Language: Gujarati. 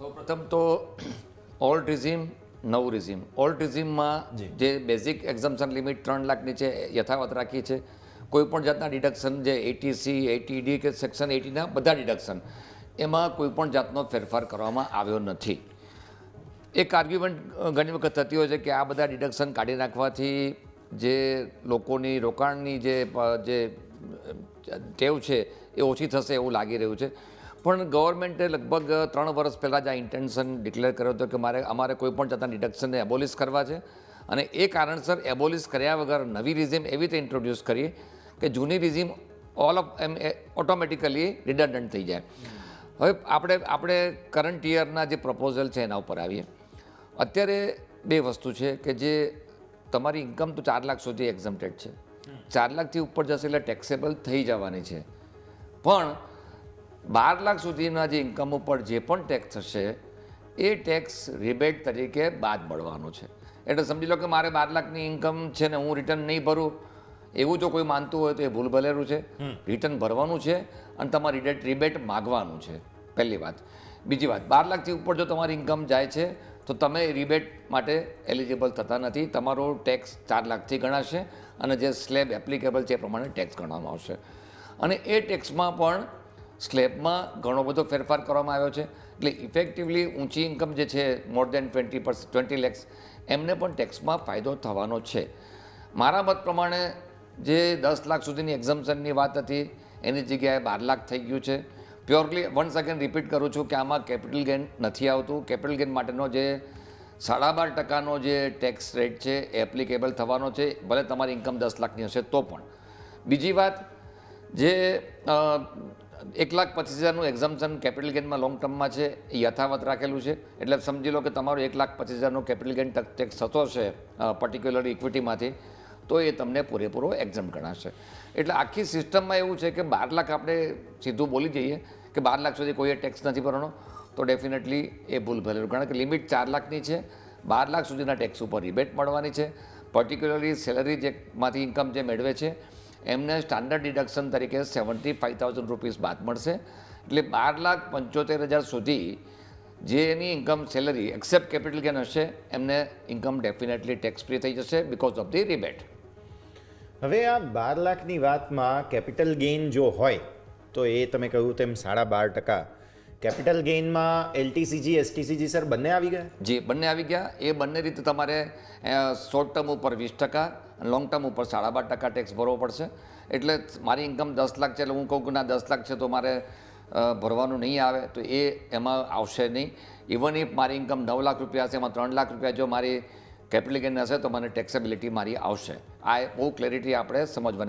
સૌપ્રથમ તો ઓલ્ડ રિઝિમ નવું રિઝિમ. ઓલ્ડ રિઝિમમાં જે. બેઝિક એક્ઝામ્શન લિમિટ ત્રણ લાખની છે યથાવત રાખી છે. કોઈપણ જાતના ડિડક્શન જે એટીસી એટીડી કે સેક્શન એટીના બધા ડિડક્શન એમાં કોઈપણ જાતનો ફેરફાર કરવામાં આવ્યો નથી. એક આર્ગ્યુમેન્ટ ઘણી વખત થતી હોય છે કે આ બધા ડિડક્શન કાઢી નાખવાથી જે લોકોની રોકાણની જે જે ટેવ છે એ ઓછી થશે એવું લાગી રહ્યું છે. પણ ગવર્મેન્ટે લગભગ ત્રણ વર્ષ પહેલાં જ આ ઇન્ટેન્શન ડિક્લેર કર્યો હતો કે મારે, અમારે કોઈ પણ જાતના ડિડક્શનને એબોલિશ કરવા છે. અને એ કારણસર એબોલિશ કર્યા વગર નવી રિઝિમ એવી રીતે ઇન્ટ્રોડ્યુસ કરીએ કે જૂની regime all of M automatically redundant થઈ જાય. હવે આપણે આપણે કરંટ યરના જે પ્રપોઝલ છે એના ઉપર આવીએ. અત્યારે બે વસ્તુ છે કે જે તમારી ઇન્કમ તો ચાર લાખ સુધી એક્ઝમ્પ્ટેડ છે. ચાર લાખથી ઉપર જશે એટલે ટેક્સેબલ થઈ જવાની છે. પણ બાર લાખ સુધીના જે ઇન્કમ ઉપર જે પણ ટેક્સ થશે એ ટેક્સ રિબેટ તરીકે બાદ મળવાનો છે. એટલે સમજી લો કે મારે બાર લાખની ઇન્કમ છે ને હું રિટર્ન નહીં ભરું એવું જો કોઈ માનતું હોય તો એ ભૂલ ભલેરું છે. રિટર્ન ભરવાનું છે અને તમારે રિબેટ રિબેટ માગવાનું છે. પહેલી વાત. બીજી વાત બાર લાખથી ઉપર જો તમારી ઇન્કમ જાય છે તો તમે રિબેટ માટે એલિજિબલ થતા નથી. તમારો ટેક્સ ચાર લાખથી ગણાશે અને જે સ્લેબ એપ્લિકેબલ છે એ પ્રમાણે ટેક્સ ગણવામાં આવશે. અને એ ટેક્સમાં પણ સ્લેબમાં ઘણો બધો ફેરફાર કરવામાં આવ્યો છે. એટલે ઇફેક્ટિવલી ઊંચી ઇન્કમ જે છે more than twenty per twenty lakhs એમને પણ ટેક્સમાં ફાયદો થવાનો છે. મારા મત પ્રમાણે જે દસ લાખ સુધીની એક્ઝમ્પશનની વાત હતી, એની જગ્યાએ બાર લાખ થઈ ગયું છે. પ્યોરલી વન સેકન્ડ રિપીટ કરું છું કે આમાં કેપિટલ ગેઇન નથી આવતું. કેપિટલ ગેઇન માટેનો જે સાડા બાર ટકાનો જે ટેક્સ રેટ છે એ એપ્લિકેબલ થવાનો છે, ભલે તમારી ઇન્કમ દસ લાખની હશે તો પણ. બીજી વાત, જે એક લાખ પચીસ હજારનું એક્ઝામ્શન કેપિટલ ગેઇનમાં લોંગ ટર્મમાં છે, એ યથાવત રાખેલું છે. એટલે સમજી લો કે તમારું એક લાખ પચીસ હજારનું કેપિટલ ગેઇન ટેક્સ થતો છે પર્ટિક્યુલર ઇક્વિટીમાંથી તો એ તમને પૂરેપૂરો એક્ઝામ ગણાશે. એટલે આખી સિસ્ટમમાં એવું છે કે બાર લાખ આપણે સીધું બોલી જઈએ કે બાર લાખ સુધી કોઈએ ટેક્સ નથી ભરવાનો, તો ડેફિનેટલી એ ભૂલ ભરેલું કારણ કે લિમિટ ચાર લાખની છે, બાર લાખ સુધીના ટેક્સ ઉપર રિબેટ મળવાની છે. પર્ટિક્યુલરલી સેલરી જેમાંથી ઇન્કમ જે મેળવે છે એમને સ્ટાન્ડર્ડ ડિડક્શન તરીકે સેવન્ટી ફાઇવ થાઉઝન્ડ રૂપીસ બાદ મળશે. એટલે બાર લાખ પંચોતેર હજાર સુધી જે એની income salary except capital gain હશે એમને ઇન્કમ ડેફિનેટલી ટેક્સ ફ્રી થઈ જશે બિકોઝ ઓફ ધી રિબેટ હવે આ બાર લાખની વાતમાં કેપિટલ ગેઇન જો હોય તો એ તમે કહ્યું તેમ સાડા બાર ટકા. કેપિટલ ગેઇનમાં એલટીસીજી એસટીસીજી સર બંને આવી ગયા? જે બંને આવી ગયા. એ બંને રીતે તમારે શોર્ટ ટર્મ ઉપર વીસ ટકા લોંગ ટર્મ ઉપર સાડા બાર ટકા ટેક્સ ભરવો પડશે. એટલે મારી ઇન્કમ દસ લાખ છે એટલે હું કહું કે ના, દસ લાખ છે તો મારે ભરવાનું નહીં આવે. તો એ એમાં આવશે નહીં. ઇવન ઇફ મારી ઇન્કમ નવ લાખ રૂપિયા હશે, એમાં ત્રણ લાખ રૂપિયા જો મારી કેપિટલ ગેન હશે તો મને ટેક્સેબિલિટી મારી આવશે. આ બહુ ક્લેરિટી આપણે સમજવાની